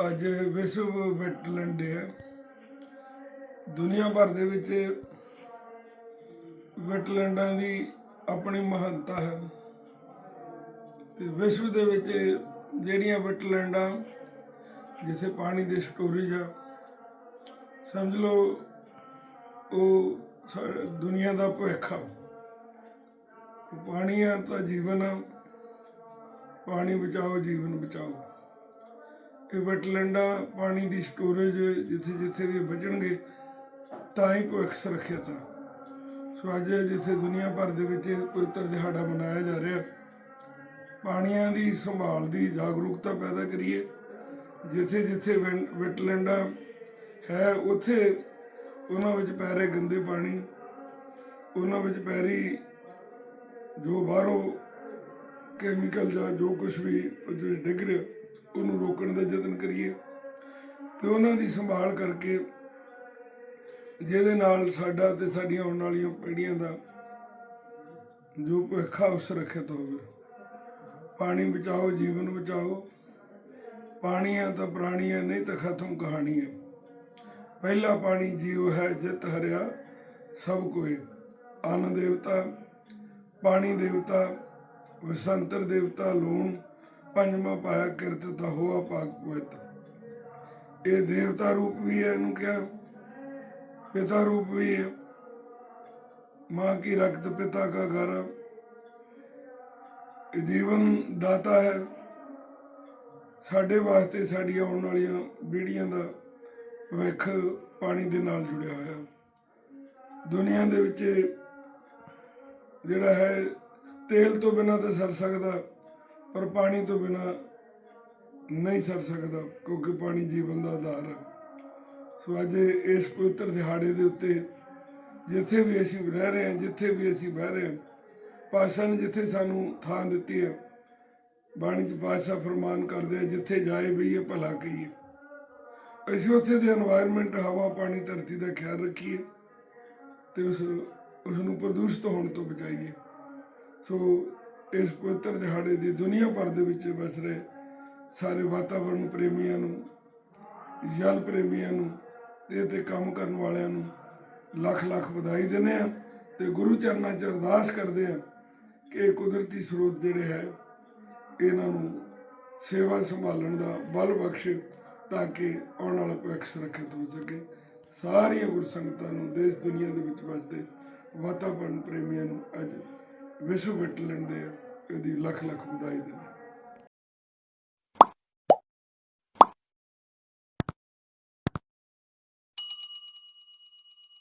ਅੱਜ ਵਿਸ਼ਵ ਵੈਟਲੈਂਡ ਡੇ ਹੈ ਦੁਨੀਆ ਭਰ ਦੇ ਵਿੱਚ ਵੈਟਲੈਂਡਾਂ ਦੀ ਆਪਣੀ ਮਹਾਨਤਾ ਹੈ। ਤੇ ਵਿਸ਼ਵ ਦੇ ਵਿੱਚ ਜਿਹੜੀਆਂ ਵੈਟਲੈਂਡਾਂ ਜਿੱਥੇ ਪਾਣੀ ਦੇ ਸਟੋਰੇਜ ਆ, ਸਮਝ ਲਓ ਉਹ ਸਾ- ਦੁਨੀਆ ਦਾ ਭਵਿੱਖ ਆ। ਪਾਣੀ ਆ ਤਾਂ ਜੀਵਨ ਆ। ਪਾਣੀ ਬਚਾਓ, ਜੀਵਨ ਬਚਾਓ। ਇਹ ਵੈਟਲੈਂਡਾਂ ਪਾਣੀ ਦੀ ਸਟੋਰੇਜ ਜਿੱਥੇ ਜਿੱਥੇ ਵੀ ਬਚਣਗੇ ਤਾਂ ਹੀ ਭਵਿੱਖ ਸੁਰੱਖਿਅਤ ਆ ਸੋ ਅੱਜ ਜਿੱਥੇ ਦੁਨੀਆ ਭਰ ਦੇ ਵਿੱਚ ਇਹ ਪਵਿੱਤਰ ਦਿਹਾੜਾ ਮਨਾਇਆ ਜਾ ਰਿਹਾ, ਪਾਣੀਆਂ ਦੀ ਸੰਭਾਲ ਦੀ ਜਾਗਰੂਕਤਾ ਪੈਦਾ ਕਰੀਏ। ਜਿੱਥੇ ਜਿੱਥੇ ਵੈਨ- ਵੈਟਲੈਂਡਾਂ ਹੈ, ਉੱਥੇ ਉਹਨਾਂ ਵਿੱਚ ਪੈ ਰਹੇ ਗੰਦੇ ਪਾਣੀ, ਉਹਨਾਂ ਵਿੱਚ ਪੈ ਰਹੀ ਜੋ ਬਾਹਰੋਂ ਕੈਮੀਕਲ ਜਾਂ ਜੋ ਕੁਝ ਵੀ ਉਹ ਡਿੱਗ ਰਿਹਾ ਉਹਨੂੰ ਰੋਕਣ ਦਾ ਯਤਨ ਕਰੀਏ। ਤੇ ਉਹਨਾਂ ਦੀ ਸੰਭਾਲ ਕਰਕੇ ਜਿਹਦੇ ਨਾਲ ਸਾਡਾ ਤੇ ਸਾਡੀਆਂ ਆਉਣ ਵਾਲੀਆਂ ਪੀੜ੍ਹੀਆਂ ਦਾ ਜੋ ਭਵਿੱਖ ਆ, ਉਹ ਸੁਰੱਖਿਅਤ ਹੋਵੇ। ਪਾਣੀ ਬਚਾਓ, ਜੀਵਨ ਬਚਾਓ। ਪਾਣੀ ਆ ਤਾਂ ਪ੍ਰਾਣੀ ਆ ਨਹੀਂ ਤਾਂ ਖਤਮ ਕਹਾਣੀ ਹੈ। ਪਹਿਲਾ ਪਾਣੀ ਜੀਵ ਹੈ, ਜਿਤ ਹਰਿਆ, ਸਭ ਕੋਏ। ਅਨ ਦੇਵਤਾ, ਪਾਣੀ ਦੇਵਤਾ ਵਸੰਤਰ ਦੇਵਤਾ, ਲੂਣ ਪੰਜਵਾਂ ਪਾਇਆ ਕਿਰਤ ਤਾ ਹੋਆ ਪਾਕ ਪਵਿੱਤ ਇਹ ਦੇਵਤਾ ਰੂਪ ਵੀ ਹੈ, ਇਹਨੂੰ ਕਿਹਾ। ਪਿਤਾ ਰੂਪ ਵੀ ਹੈ। ਮਾਂ ਕੀ ਰਕਤ ਪਿਤਾ ਕਾ ਘਰ ਇਹ ਜੀਵਨ ਦਾਤਾ ਹੈ। ਸਾਡੇ ਵਾਸਤੇ ਸਾਡੀਆਂ ਆਉਣ ਵਾਲੀਆਂ ਪੀੜ੍ਹੀਆਂ ਦਾ ਭਵਿੱਖ ਪਾਣੀ ਦੇ ਨਾਲ ਜੁੜਿਆ ਹੋਇਆ। ਦੁਨੀਆ ਦੇ ਵਿੱਚ ਜਿਹੜਾ ਹੈ, ਤੇਲ ਤੋਂ ਬਿਨਾਂ ਤਾਂ ਸਰ ਸਕਦਾ। ਪਰ ਪਾਣੀ ਤੋਂ ਬਿਨਾ ਨਹੀਂ ਸਰ ਸਕਦਾ, ਕਿਉਂਕਿ ਪਾਣੀ ਜੀਵਨ ਦਾ ਆਧਾਰ ਹੈ। ਸੋ ਅੱਜ ਇਸ ਪਵਿੱਤਰ ਦਿਹਾੜੇ ਦੇ ਉੱਤੇ ਜਿੱਥੇ ਵੀ ਅਸੀਂ ਰਹਿ ਰਹੇ ਹਾਂ, ਜਿੱਥੇ ਵੀ ਅਸੀਂ ਬਹਿ ਰਹੇ ਹਾਂ ਪਾਸ਼ਾ ਨੇ ਜਿੱਥੇ ਸਾਨੂੰ ਥਾਂ ਦਿੱਤੀ ਹੈ, ਬਾਣੀ ਚ ਪਾਸ਼ਾ ਫਰਮਾਨ ਕਰਦੇ ਆ, ਜਿੱਥੇ ਜਾਏ ਬਈਏ, ਭਲਾ ਕਹੀਏ। ਅਸੀਂ ਉੱਥੇ ਦੇ এনवायरमेंट ਹਵਾ, ਪਾਣੀ, ਧਰਤੀ ਦਾ ਖਿਆਲ ਰੱਖੀਏ ਤੇ ਉਸ ਉਸ ਨੂੰ ਪ੍ਰਦੂਸ਼ਿਤ ਹੋਣ ਤੋਂ ਬਚਾਈਏ। ਸੋ ਇਸ ਪਵਿੱਤਰ ਦਿਹਾੜੇ ਦੀ ਦੁਨੀਆ ਭਰ ਦੇ ਵਿੱਚ ਵਸ ਰਹੇ ਸਾਰੇ ਵਾਤਾਵਰਣ ਪ੍ਰੇਮੀਆਂ ਨੂੰ, ਜਲ ਪ੍ਰੇਮੀਆਂ ਨੂੰ ਤੇ ਤੇ ਕੰਮ ਕਰਨ ਵਾਲਿਆਂ ਨੂੰ ਲੱਖ ਲੱਖ ਵਧਾਈ ਦਿੰਦੇ ਆ ਤੇ ਗੁਰੂ ਚਰਨਾਂ 'ਚ ਅਰਦਾਸ ਕਰਦੇ ਆ ਕਿ ਇਹ ਕੁਦਰਤੀ ਸਰੋਤ ਜਿਹੜੇ ਹੈ, ਇਹਨਾਂ ਨੂੰ ਸੇਵਾ ਸੰਭਾਲਣ ਦਾ ਬਲ ਬਖਸ਼ ਤਾਂ ਕਿ ਆਉਣ ਵਾਲਾ ਭਵਿੱਖ ਸੁਰੱਖਿਅਤ ਹੋ ਸਕੇ। ਸਾਰੀਆਂ ਗੁਰ ਸੰਗਤਾਂ ਨੂੰ ਦੇਸ਼ ਦੁਨੀਆ ਦੇ ਵਿੱਚ ਵਸਦੇ ਵਾਤਾਵਰਣ ਪ੍ਰੇਮੀਆਂ ਨੂੰ ਅੱਜ ਵਿਸ਼ਵ ਵੈਟਲੈਂਡ ਦੇ ਇਹਦੀ ਲੱਖ ਲੱਖ ਵਧਾਈ ਦਿੰਦੇ